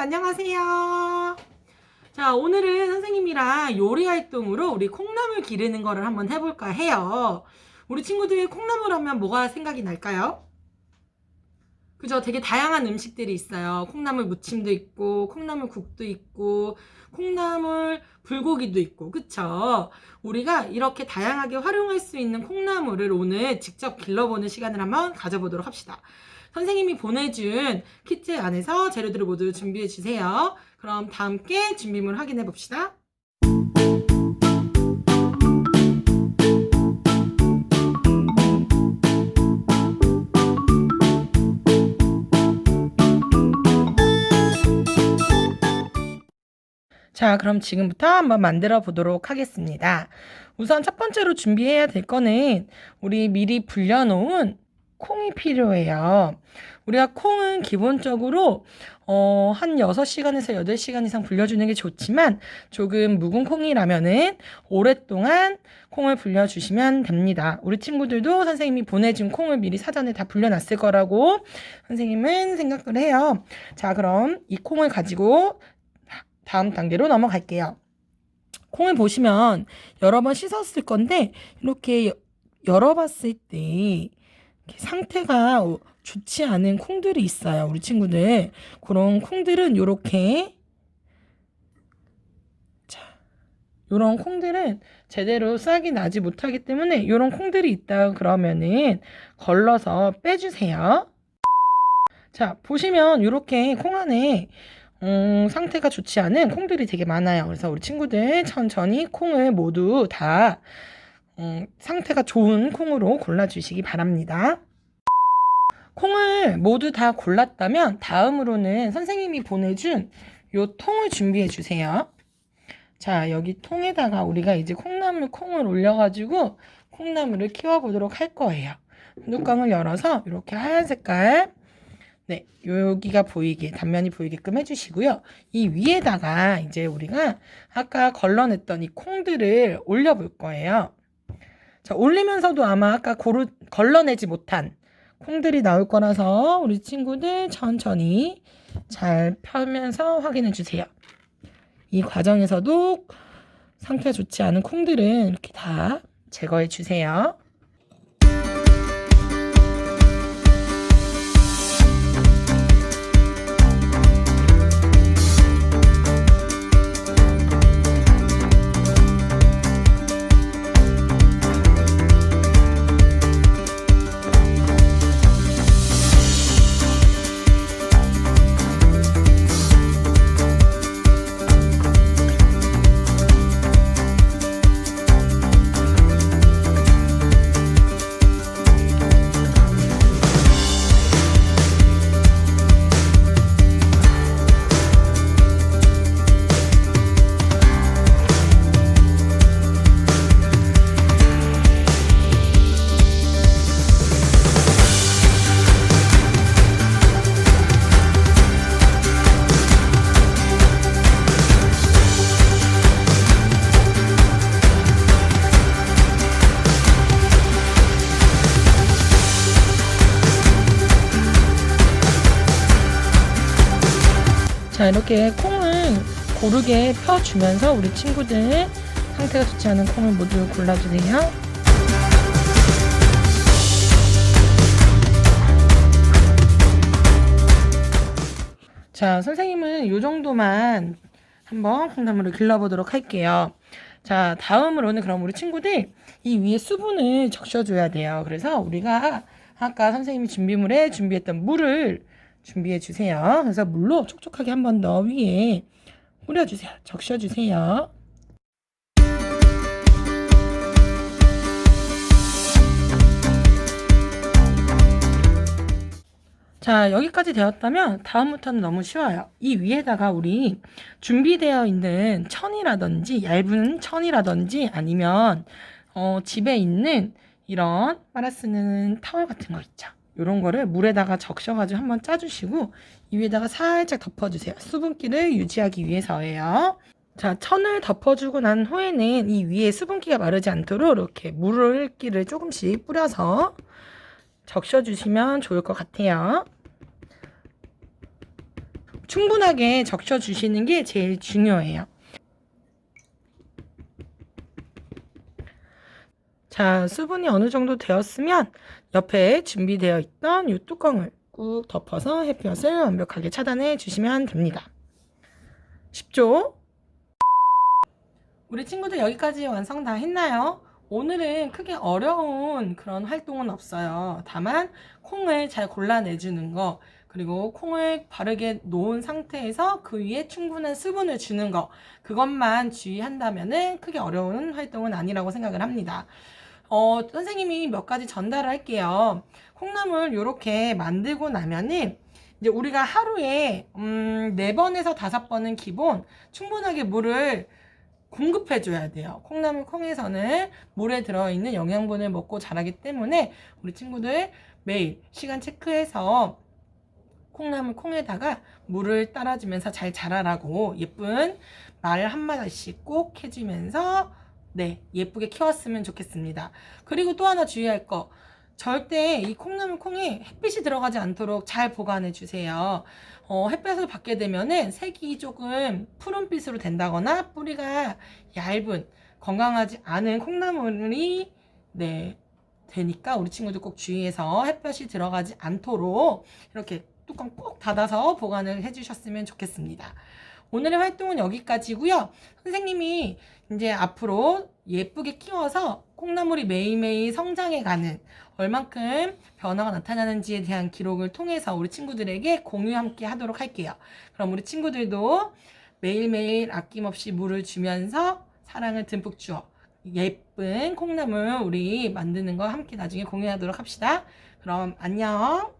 안녕하세요. 자, 오늘은 선생님이랑 요리 활동으로 우리 콩나물 기르는 거를 한번 해볼까 해요. 우리 친구들 콩나물 하면 뭐가 생각이 날까요? 그죠? 되게 다양한 음식들이 있어요. 콩나물 무침도 있고, 콩나물 국도 있고, 콩나물 불고기도 있고, 그쵸? 우리가 이렇게 다양하게 활용할 수 있는 콩나물을 오늘 직접 길러보는 시간을 한번 가져보도록 합시다. 선생님이 보내준 키트 안에서 재료들을 모두 준비해 주세요. 그럼 다 함께 준비물 확인해 봅시다. 자, 그럼 지금부터 한번 만들어 보도록 하겠습니다. 우선 첫 번째로 준비해야 될 거는 우리 미리 불려놓은 콩이 필요해요. 우리가 콩은 기본적으로 어, 한 6시간에서 8시간 이상 불려주는 게 좋지만 조금 묵은 콩이라면은 오랫동안 콩을 불려주시면 됩니다. 우리 친구들도 선생님이 보내준 콩을 미리 사전에 다 불려놨을 거라고 선생님은 생각을 해요. 자, 그럼 이 콩을 가지고 다음 단계로 넘어갈게요. 콩을 보시면 여러 번 씻었을 건데 이렇게 여- 열어봤을 때 상태가 어, 좋지 않은 콩들이 있어요. 우리 친구들. 그런 콩들은 이렇게 자, 요런 콩들은 제대로 싹이 나지 못하기 때문에 요런 콩들이 있다 그러면은 걸러서 빼주세요. 자, 보시면 이렇게 콩 안에 음, 상태가 좋지 않은 콩들이 되게 많아요. 그래서 우리 친구들 천천히 콩을 모두 다 음, 상태가 좋은 콩으로 골라주시기 바랍니다. 콩을 모두 다 골랐다면 다음으로는 선생님이 보내준 요 통을 준비해 주세요. 자, 여기 통에다가 우리가 이제 콩나물 콩을 올려가지고 콩나물을 키워보도록 할 거예요. 뚜껑을 열어서 이렇게 하얀 색깔 네, 여기가 보이게, 단면이 보이게끔 해주시고요. 이 위에다가 이제 우리가 아까 걸러냈던 이 콩들을 올려볼 거예요. 자, 올리면서도 아마 아까 고르, 걸러내지 못한 콩들이 나올 거라서 우리 친구들 천천히 잘 펴면서 확인해 주세요. 이 과정에서도 상태가 좋지 않은 콩들은 이렇게 다 제거해 주세요. 자, 이렇게 콩을 고르게 펴주면서 우리 친구들 상태가 좋지 않은 콩을 모두 골라주세요. 자, 선생님은 이 정도만 한번 콩나물을 길러보도록 할게요. 자, 다음으로는 그럼 우리 친구들 이 위에 수분을 적셔줘야 돼요. 그래서 우리가 아까 선생님이 준비물에 준비했던 물을 준비해 주세요. 그래서 물로 촉촉하게 한 번 더 위에 뿌려주세요. 적셔주세요. 자, 여기까지 되었다면 다음부터는 너무 쉬워요. 이 위에다가 우리 준비되어 있는 천이라든지 얇은 천이라든지 아니면 어, 집에 있는 이런 빨아 쓰는 타월 같은 거 있죠. 이런 거를 물에다가 적셔가지고 한번 짜주시고 이 위에다가 살짝 덮어주세요. 수분기를 유지하기 위해서예요. 자, 천을 덮어주고 난 후에는 이 위에 수분기가 마르지 않도록 이렇게 물기를 조금씩 뿌려서 적셔주시면 좋을 것 같아요. 충분하게 적셔주시는 게 제일 중요해요. 자, 수분이 어느 정도 되었으면 옆에 준비되어 있던 이 뚜껑을 꾹 덮어서 햇볕을 완벽하게 차단해 주시면 됩니다. 쉽죠? 우리 친구들 여기까지 완성 다 했나요? 오늘은 크게 어려운 그런 활동은 없어요. 다만 콩을 잘 골라내주는 거, 그리고 콩을 바르게 놓은 상태에서 그 위에 충분한 수분을 주는 거, 그것만 주의한다면은 크게 어려운 활동은 아니라고 생각을 합니다. 어, 선생님이 몇 가지 전달을 할게요. 콩나물 이렇게 만들고 나면은 이제 우리가 하루에 음, 4번에서 5번은 기본 충분하게 물을 공급해 줘야 돼요. 콩나물 콩에서는 물에 들어 있는 영양분을 먹고 자라기 때문에 우리 친구들 매일 시간 체크해서 콩나물 콩에다가 물을 따라주면서 잘 자라라고 예쁜 말 한마디씩 꼭 해주면서 네, 예쁘게 키웠으면 좋겠습니다. 그리고 또 하나 주의할 거. 절대 이 콩나물 콩에 햇빛이 들어가지 않도록 잘 보관해 주세요. 어, 햇볕을 받게 되면은 색이 조금 푸른빛으로 된다거나 뿌리가 얇은 건강하지 않은 콩나물이 네, 되니까 우리 친구들 꼭 주의해서 햇볕이 들어가지 않도록 이렇게 뚜껑 꼭 닫아서 보관을 해주셨으면 좋겠습니다. 오늘의 활동은 여기까지고요. 선생님이 이제 앞으로 예쁘게 키워서 콩나물이 매일매일 성장해가는 얼만큼 변화가 나타나는지에 대한 기록을 통해서 우리 친구들에게 공유 함께 하도록 할게요. 그럼 우리 친구들도 매일매일 아낌없이 물을 주면서 사랑을 듬뿍 주어 예쁜 콩나물 우리 만드는 거 함께 나중에 공유하도록 합시다. 그럼 안녕.